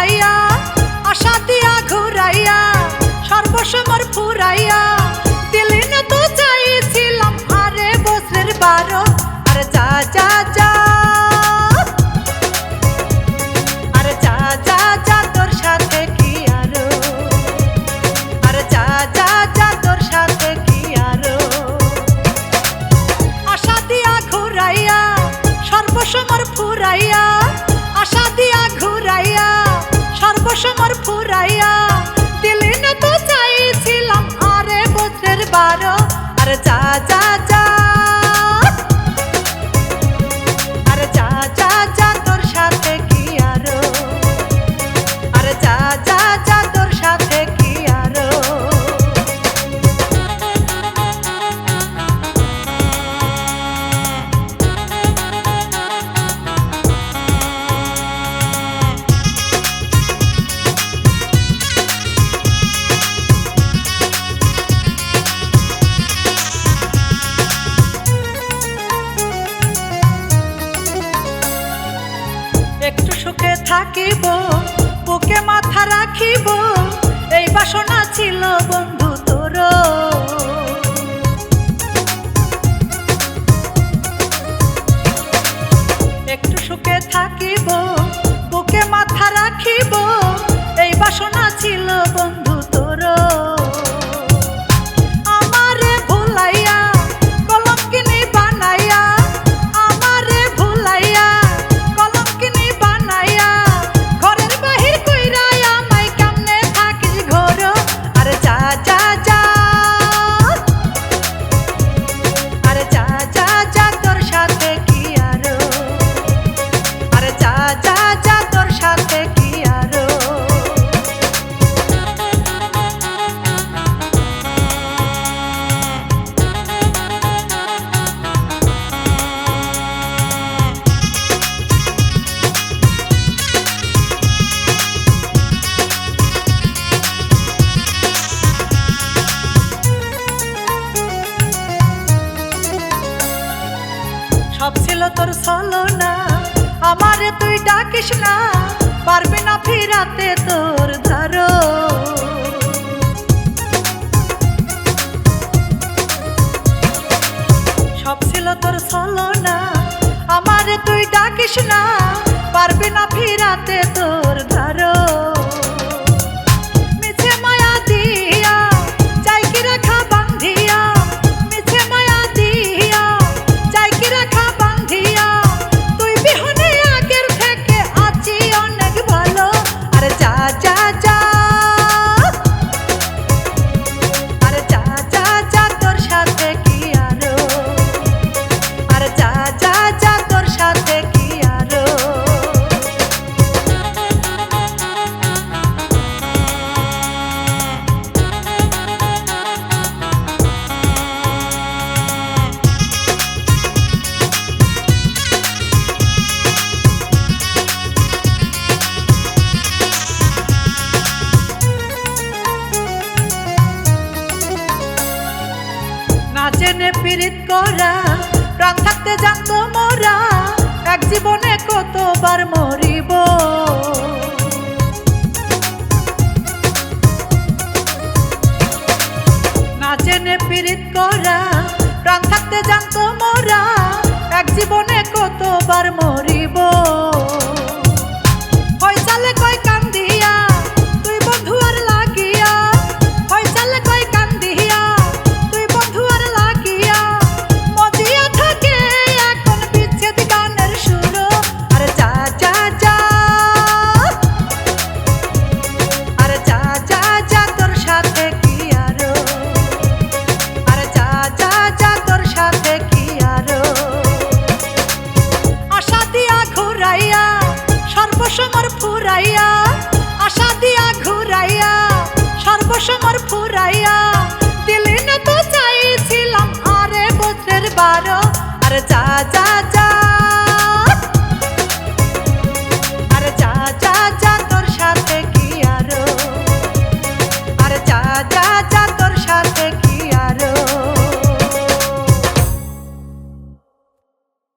আশা দিয়া ঘুরাইয়া সর্বসমর ফুরাইয়া। দিলি আরে যা যা সাথে কি আরও? যা যা সাথে কি আশা দিয়া ঘুরাইয়া সর্বসমর ফুরাইয়া থাকিব বুকে মাথা রাখিব। এই বাসনা ছিল বন্ধু তোর সব ছিল তোর সলো না আমারে তুই ডাকিস না, পারবি না ফিরাতে তোর ধরো। সব ছিল তোর সলো না আমারে তুই ডাকিস না, পারবি না ফিরাতে তোর না জেনে পীড়িত করা, প্রাণ থাকতে জানতো মোরা, এক জীবনে কতবার মরিব? না জেনে পীড়িত করা, প্রাণ থাকতে জানতো মোরা, এক জীবনে কতবার মরিব? সর্বসমর ফুরাইয়া আশা দিয়া ঘুরাইয়া সর্বসমর ফুরাইয়া।